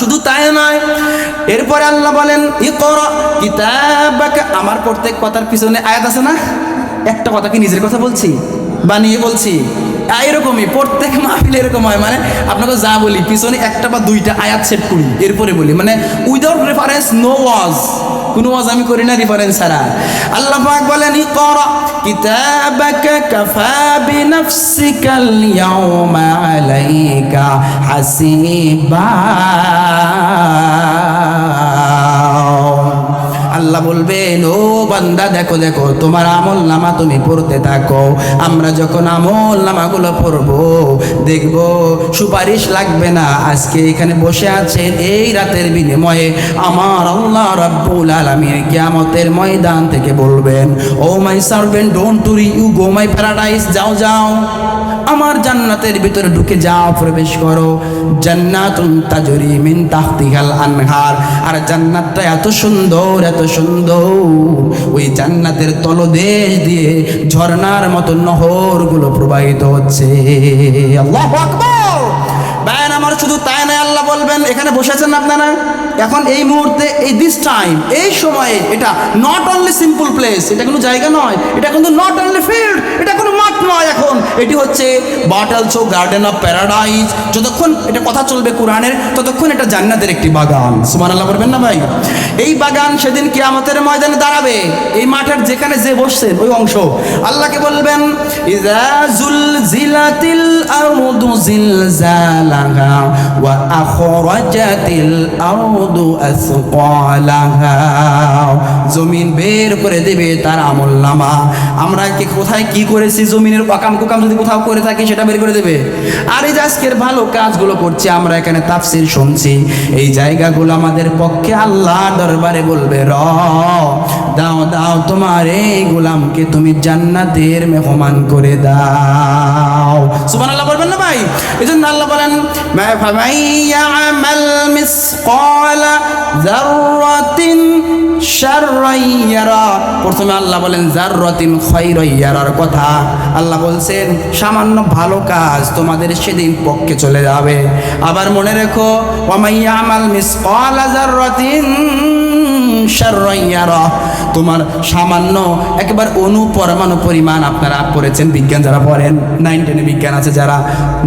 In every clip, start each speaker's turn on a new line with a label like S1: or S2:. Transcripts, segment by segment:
S1: শুধু তাই নয়, এরপরে আল্লাহ বলেন, ইকরা কিতাবাকা, আমার প্রত্যেক কথার পিছনে আয়াত আছে না? একটা কথা কি নিজের কথা বলছি? বানিয়ে বলছি। এরকমই, প্রত্যেক মাহফিল এরকম হয় মানে আপনাকে যা বলি, পিছনে একটা বা দুইটা আয়াত সেট করি, এরপরে বলি। মানে উইদাউট রেফারেন্স নো ওয়াজ কোনো ওয়াজ আমি করি না রেফারেন্স ছাড়া। আল্লাহ পাক বলেন, ইকরা কিতাবাকা কাফা বিনাফসিকাল ইয়াউমা আলাইকা হাসিবা। বান্দা, দেখো দেখো, তোমার আমল নামা তুমি পড়তে থাকো। আমরা যখন আমল নামাগুলো পড়ব, দেখব, সুপারিশ লাগবে না, আজকে এখানে বসে আছেন এই রাতের বিনিময়ে আমার আল্লাহ রাব্বুল আলামিন কিয়ামতের ময়দান থেকে বলবেন, ও my servant, don't worry you go my paradise, যাও যাও, আমার জান্নাতের ভিতরে ঢুকে যাও, প্রবেশ করো, জান্নাতুন তাজরি মিন তাহতিহাল আনহার। আর জান্নাতটা এত সুন্দর এত সুন্দর ওই জান্নাতের তলদেশ দিয়ে ঝর্ণার মতো নহরগুলো প্রবাহিত হচ্ছে। আমার শুধু তাই নয়, আল্লাহ বলবেন, এখানে বসে আছেন আপনারা? এখন এই মুহূর্তে, এই দিস টাইম এই সময়ে, এটা নট অনলি সিম্পল প্লেস এটা কোনো জায়গা নয়, এটা কিন্তু নট অনলি ফিল্ড এটা কোনো এটি হচ্ছে বাটালসো গার্ডেন অফ প্যারাডাইজ যতক্ষণ এটা কথা চলবে কোরআনের, ততক্ষণ এটা জান্নাতের একটি বাগান। সুমান আল্লাহ বলবেন না ভাই? এই বাগান সেদিন কিয়ামতের ময়দানে দাঁড়াবে। এই মাঠের যেখানে যে বসছেন, ওই অংশ। আল্লাহকে বলবেন ইজা আরদু জিলজালাহা ওয়া আখরাজাতিল আরদু আসকালাহা জমিন বের করে দেবে তার আমল নামা। আমরা কি কোথায় কি করেছি? জমিনের অকাম কুকাম যদি কোথাও করে থাকি, সেটা বের করে দেবে। আর এই যে আজকের ভালো কাজগুলো করছি, আমরা এখানে তাফসির শুনছি। এই জায়গাগুলো আমাদের পক্ষে আল্লাহ দরবারে বলবে, র, দাও দাও তোমার এই গোলামকে তুমি জান্নাতের মেহমান করে দাও। সুবহানাল্লাহ বলবেন না ভাই? এই জন্য আল্লাহ বলেন প্রথমে আল্লাহ বলেন জাররাতিন খায়রাইয়ারার কথা। আল্লাহ বলছেন, সামান্য ভালো কাজ তোমাদের সেদিন পক্ষে চলে যাবে। আবার মনে রেখো ওয়ামাইয়ামাল মিসকালা যাররাতিন শাররাইয়ারা তোমার সামান্য একবার অনু পরমাণু আপনারা পড়েছেন, বিজ্ঞান যারা পড়েন নাইন টেনে বিজ্ঞান আছে যারা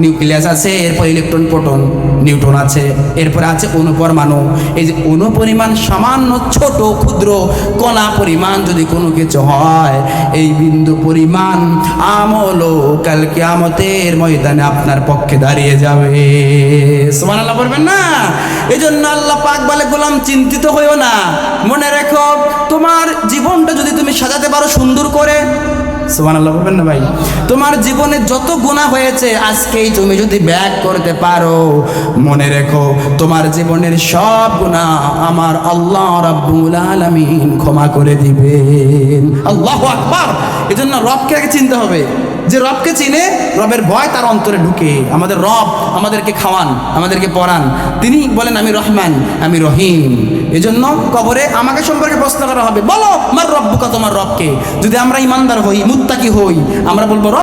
S1: নিউক্লিয়াস আছে, এরপর ইলেকট্রন প্রোটন নিউট্রন আছে, এরপরে আছে অনু পরমাণু এই যে অনু পরিমাণ সামান্য ছোট, ক্ষুদ্র, কণা পরিমাণ যদি কোনো কিছু হয়, এই বিন্দু পরিমাণ আমলও কালকে আমতের ময়দানে আপনার পক্ষে দাঁড়িয়ে যাবে। সমান আল্লাহ বলবেন না? এই জন্য আল্লাহ পাক বলে, গোলাম চিন্তিত হইও না। মনে রেখো, তোমার সাজাতে পারো সুন্দর করে? সুমান আল্লাহ বলবেন না ভাই। তোমার জীবনে যত গুণা হয়েছে আজকেই তুমি যদি ব্যাগ করতে পারো মনে রেখো তোমার জীবনের সব গুণা আমার আল্লাহ রাব্বুল আলামিন ক্ষমা করে দিবেন। আল্লাহ আকবার! এজন্য রবকে আগে চিনতে হবে। যে রবকে চিনে রবের ভয় তার অন্তরে ঢুকে। আমাদের রব আমাদেরকে খাওয়ান, আমাদেরকে পড়ান। তিনি বলেন, আমি রহমান, আমি রহিম। এজন্য কবরে আমাকে সম্পর্কে প্রশ্ন করা হবে। বলো আমার রব্বুকা তোমার রবকে? যদি আমরা ইমানদার হই, মুত্তাকি হই, আমরা বলব, রব